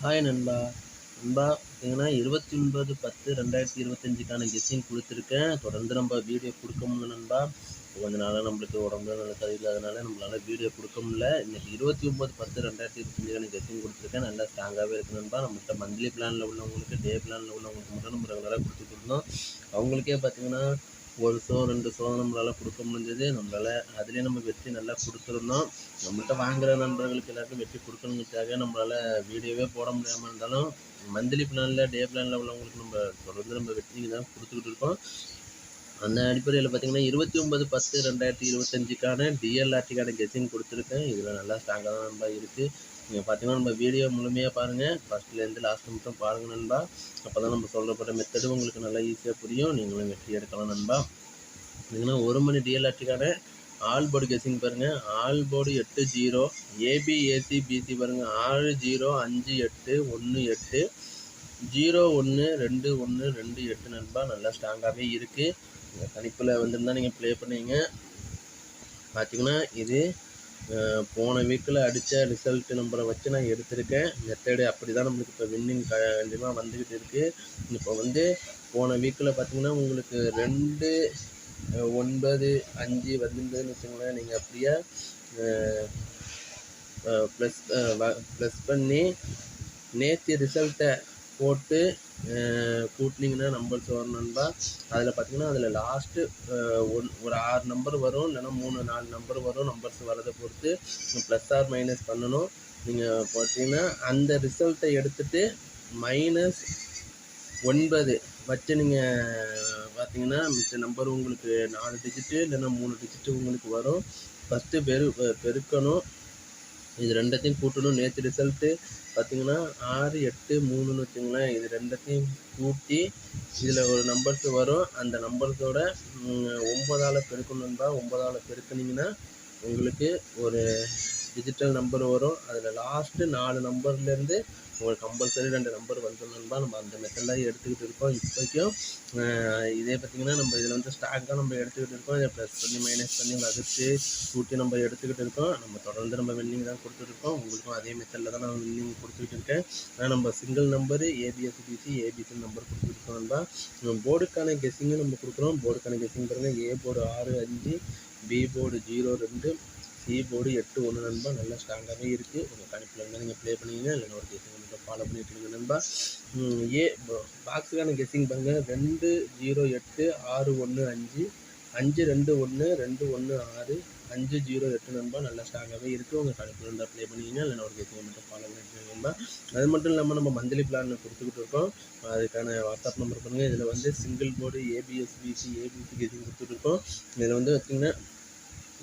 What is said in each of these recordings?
Hi நண்பா. நண்பா பார்த்தீங்கன்னா இருபத்தி ஒன்பது பத்து ரெண்டாயிரத்தி இருபத்தஞ்சுக்கான கெஸ்ஸிங் கொடுத்துருக்கேன். தொடர்ந்து நம்ம வீடியோ கொடுக்க முடியல நண்பா. கொஞ்ச நாளாக நம்மளுக்கு உடம்புல நல்ல சரியில்லாதனால நம்மளால் வீடியோ கொடுக்க முடியல. இன்னைக்கு இருபத்தி ஒம்பது பத்து ரெண்டாயிரத்தி இருபத்தஞ்சுக்கான கெஸ்ஸிங் கொடுத்துருக்கேன். நல்லா ஸ்ட்ராங்காகவே இருக்கு நண்பா. நம்மள்கிட்ட மந்த்லி பிளானில் உள்ளவங்களுக்கு டே பிளானில் உள்ளவங்களுக்கு மட்டும் நம்ம ரெகுலராக கொடுத்துட்டு இருந்தோம். அவங்களுக்கே பார்த்தீங்கன்னா ஒரு ஷோ ரெண்டு ஷோ நம்மளால் கொடுக்க முடிஞ்சது. நம்மளால் அதுலேயே நம்ம வெற்றி நல்லா கொடுத்துருந்தோம் நம்மள்கிட்ட வாங்குகிற நண்பர்களுக்கு எல்லாருக்கும் வெற்றி கொடுக்கணுங்கிறதுக்காக நம்மளால் வீடியோவே போட முடியாமல் இருந்தாலும் மந்த்லி பிளானில் டே பிளானில் உள்ளவங்களுக்கு நம்ம தொடர்ந்து நம்ம வெற்றி தான் கொடுத்துக்கிட்டு இருக்கோம். அந்த அடிப்படையில் பார்த்தீங்கன்னா இருபத்தி ஒன்பது பத்து ரெண்டாயிரத்தி இருபத்தஞ்சுக்கான டிஎல்ஆர்டிக்கான கெஸ்ஸிங் கொடுத்துருக்கேன். இதில் நல்லா ஸ்ட்ராங்காக தான் நண்பா இருக்குது நீங்கள் பார்த்தீங்கன்னா நம்ம வீடியோ முழுமையாக பாருங்கள் ஃபஸ்ட்லேருந்து லாஸ்ட் மட்டும் பாருங்கள் நண்பா. அப்போ தான் நம்ம சொல்லப்பட்ட மெத்தடு உங்களுக்கு நல்லா ஈஸியாக புரியும். நீங்களும் வெற்றி எடுக்கலாம் நண்பா. பார்த்தீங்கன்னா ஒரு மணி டிஎல்ஆர்டிக்கான ஆல் போர்டு கெஸ்ஸிங் பாருங்கள் ஆல் போர்டு எட்டு ஜீரோ ஏபி ஏசி பிசி பாருங்கள் ஆறு ஜீரோ அஞ்சு எட்டு ஒன்று எட்டு. ஜீரோ ஒன்று ரெண்டு ஒன்று ரெண்டு எட்டு நண்பா. நல்லா ஸ்ட்ராங்காகவே இருக்குது இந்த கணிப்பில் வந்திருந்தால் நீங்கள் ப்ளே பண்ணுவீங்க பார்த்தீங்கன்னா இது போன வீக்கில் அடித்த ரிசல்ட் நம்பரை வச்சு நான் எடுத்திருக்கேன். மெத்தடு அப்படி தான் நம்மளுக்கு இப்போ வின்னிங் கண்டிப்பாக வந்துக்கிட்டு இருக்குது இப்போ வந்து போன வீக்கில் பார்த்தீங்கன்னா உங்களுக்கு ரெண்டு ஒன்பது அஞ்சு வந்திருந்ததுன்னு வச்சுங்களேன் நீங்கள் அப்படியே ப்ளஸ் ப்ளஸ் பண்ணி நேற்று ரிசல்ட்டை போட்டு கூட்டினீங்கன்னா நம்பர்ஸ் வரும் நண்பா அதில் பார்த்தீங்கன்னா அதில் லாஸ்ட்டு ஒன் ஒரு ஆறு நம்பர் வரும். இல்லைன்னா மூணு நாலு நம்பர் வரும். நம்பர்ஸ் வரதை பொறுத்து ப்ளஸ் ஆர் மைனஸ் பண்ணணும். நீங்கள் பார்த்தீங்கன்னா அந்த ரிசல்ட்டை எடுத்துகிட்டு மைனஸ் ஒன்பது வச்சு நீங்கள் பார்த்தீங்கன்னா மிச்ச நம்பர் உங்களுக்கு நாலு டிஜிட்டு இல்லைன்னா மூணு டிஜிட்டு உங்களுக்கு வரும். ஃபஸ்ட்டு பெரு பெருக்கணும். இது ரெண்டத்தையும் கூட்டணும். நேற்று ரிசல்ட்டு பார்த்தீங்கன்னா ஆறு எட்டு மூணுன்னு வச்சுங்களேன் இது ரெண்டத்தையும் கூட்டி இதில் ஒரு நம்பர்ஸ் வரும். அந்த நம்பர்ஸோட ஒம்பதால் பெருக்கணும்பா ஒம்பதால் பெருக்குனிங்கன்னா உங்களுக்கு ஒரு டிஜிட்டல் நம்பர் வரும். அதில் லாஸ்ட்டு நாலு நம்பர்லேருந்து உங்களுக்கு கம்பல்சரி ரெண்டு நம்பர் வந்துடணும்பா நம்ம அந்த மெத்தடில் எடுத்துக்கிட்டு இருக்கோம். இப்போக்கும் இதே பார்த்திங்கன்னா நம்ம இதில் வந்து ஸ்டாக்காக நம்ம எடுத்துக்கிட்டு இருக்கோம். இதை ப்ளஸ் பண்ணி மைனஸ் பண்ணி வகுத்து கூட்டி நம்ம எடுத்துக்கிட்டு இருக்கோம். நம்ம தொடர்ந்து நம்ம வின்னிங் தான் கொடுத்துருக்கோம் உங்களுக்கும் அதே மெத்தடில் தான் நான் வின்னிங் கொடுத்துக்கிட்டு இருக்கேன். ஆனால் நம்ம single number ABSBC ABC number கொடுத்துருக்கோம்ப்பா போர்டுக்கான கெஸ்ஸிங்கும் நம்ம கொடுக்குறோம். போர்டுக்கான கெஸ்ஸிங் பாருங்கள் ஏ போர்டு ஆறு அஞ்சு பி போர்டு ஜீரோ ரெண்டு கீபோர்டு போர்டு எட்டு ஒன்று நண்பா நல்லா ஸ்ட்ராங்காகவே இருக்குது உங்கள் கணிப்பில் இருந்தால் நீங்கள் ப்ளே பண்ணிங்க இல்லைன்னா ஒரு கெஸ்ஸிங் மட்டும் ஃபாலோ பண்ணிட்டு இருங்க நண்பா. ஏ பாக்ஸுக்கான கெஸ்ஸிங் பாருங்கள் ரெண்டு ஜீரோ எட்டு ஆறு ஒன்று அஞ்சு. அஞ்சு ரெண்டு ஒன்று ரெண்டு ஒன்று ஆறு. அஞ்சு ஜீரோ எட்டு நண்பா நல்லா ஸ்ட்ராங்காகவே இருக்குது உங்கள் கணிப்பில் இருந்தால் ப்ளே பண்ணிங்க இல்லை ஒரு கேசிங் மட்டும் ஃபாலோ பண்ணிட்டு நண்பா. அது மட்டும் இல்லாமல் நம்ம மந்த்லி பிளான் கொடுத்துக்கிட்டு இருக்கோம். அதுக்கான வாட்ஸ்அப் நம்பர் பண்ணுங்கள் இதில் வந்து single board ABS BC ABC guessing கொடுத்துட்ருக்கோம் இதில் வந்து பார்த்திங்கன்னா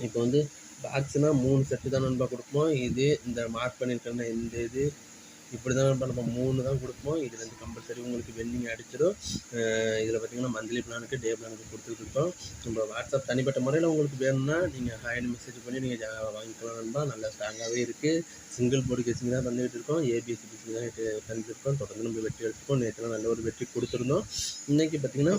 இப்போ வந்து பாக்ஸ்னால் மூணு செட்டு தான் நண்பா கொடுப்போம். இது இந்த மார்க் பண்ணியிருக்கேன்னா இந்த இது. இப்படி தான் நண்பா நம்ம மூணு தான் கொடுப்போம். இது வந்து கம்பல்சரி உங்களுக்கு வெண்டிங் அடிச்சிடும் இதில் பார்த்தீங்கன்னா மந்த்லி பிளானுக்கு டே பிளானுக்கு கொடுத்துட்ருக்கோம் நம்ம வாட்ஸ்அப் தனிப்பட்ட முறையில் உங்களுக்கு வேணும்னா நீங்கள் ஹாய்னு மெசேஜ் பண்ணி நீங்கள் வாங்கிக்கலாம் நண்பா. நல்லா ஸ்ட்ராங்காகவே இருக்குது சிங்கிள் போர்டு கேசிங் தான் பண்ணிகிட்டு இருக்கோம். ஏபிஎஸ்சி கேசிங் தான் பண்ணிட்டுருக்கோம் தொடர்ந்து நம்ம வெற்றி எடுத்துக்கோம் நேற்றுலாம் நல்ல ஒரு வெற்றி கொடுத்துருந்தோம். இன்றைக்கி பார்த்தீங்கன்னா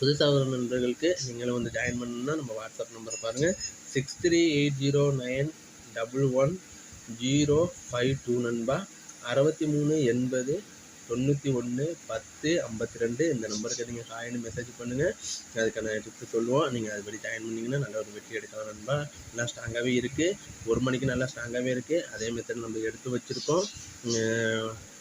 புதுசாக நண்பர்களுக்கு நீங்களும் வந்து ஜாயின் பண்ணணும்னா நம்ம வாட்ஸ்அப் நம்பர் பாருங்கள் six three eight zero nine double one zero five two நண்பா. அறுபத்தி மூணு எண்பது தொண்ணூற்றி ஒன்று பத்து ஐம்பத்தி ரெண்டு இந்த நம்பருக்கு நீங்கள் ஹாய்னு மெசேஜ் பண்ணுங்கள் அதுக்கான டிப்ஸ் சொல்லுவோம். நீங்கள் அதுபடி ஜாயின் பண்ணிங்கன்னா நல்ல ஒரு வெற்றி எடுக்கலாம் நண்பா. நல்லா ஸ்ட்ராங்காகவே இருக்குது ஒரு மணிக்கு நல்லா ஸ்ட்ராங்காகவே இருக்குது அதே மெத்தட் நம்ம எடுத்து வச்சுருக்கோம்.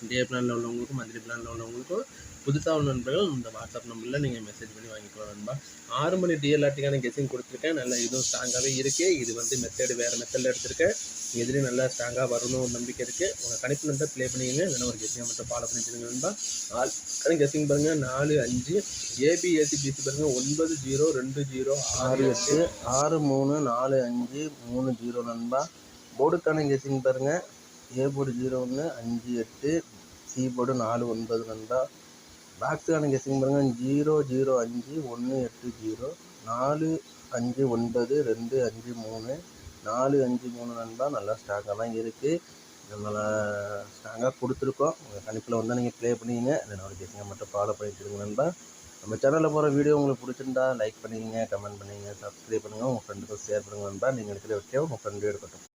டே பிளானில் உள்ளவங்களுக்கும் மந்த்லி பிளானில் உள்ளவங்களுக்கும் புதுசாக உள்ள நண்பர்கள் இந்த வாட்ஸ்அப் நம்பரில் நீங்கள் மெசேஜ் பண்ணி வாங்கிக்கலாம் நண்பா. ஆறு மணி டிஎல்ஆர்டிக்கான கெஸிங் கொடுத்துருக்கேன். நல்லா இதுவும் ஸ்ட்ராங்காகவே இருக்குது இது வந்து மெத்தேடு வேறு மெத்தடில் எடுத்திருக்கேன். இதுலேயும் நல்லா ஸ்ட்ராங்காக வரணும் ஒரு நம்பிக்கை இருக்குது உங்கள் கணிப்பு நம்பர் ப்ளே பண்ணிக்கங்க இல்லைன்னா ஒரு கெஸிங் மட்டும் ஃபாலோ பண்ணிட்டுருங்க நண்பா. கணக்கு கெஸிங் பாருங்கள் நாலு அஞ்சு. ஏபிஎஸ்சி பிசி பாருங்கள் ஒன்பது ஜீரோ ரெண்டு ஜீரோ ஆறு எட்டு. ஆறு மூணு நாலு அஞ்சு மூணு ஜீரோ நண்பா. போர்டுக்கான கெஸிங் பாருங்கள் ஏ போர்டு ஜீரோ ஒன்று அஞ்சு எட்டு சி போர்டு நாலு ஒன்பது ரெண்டா? பாக்ஸுக்கான கெஸ்ஸிங் பாருங்கள் ஜீரோ ஜீரோ அஞ்சு ஒன்று எட்டு ஜீரோ நாலு அஞ்சு ஒன்பது ரெண்டு அஞ்சு மூணு நாலு அஞ்சு மூணு நண்பா நல்லா ஸ்ட்ராங்காக தான் இருக்குது நல்லா ஸ்ட்ராங்காக கொடுத்துருக்கோம். உங்கள் கணிப்பில் வந்தால் நீங்கள் ப்ளே பண்ணிங்க இல்லைனா ஒரு கெஸ்ஸிங்கை மட்டும் ஃபாலோ பண்ணிட்டு இருங்க நண்பா. நம்ம சேனலில் போகிற வீடியோ உங்களுக்கு பிடிச்சிருந்தா லைக் பண்ணிக்கங்க கமெண்ட் பண்ணிக்கங்க சப்ஸ்கிரைப் பண்ணுங்கள் உங்கள் ஃப்ரெண்டுக்கும் ஷேர் பண்ணுங்கள் நண்பா. நீங்கள் எடுக்கிற வைக்க உங்கள் ஃப்ரெண்டு எடுக்கட்டும்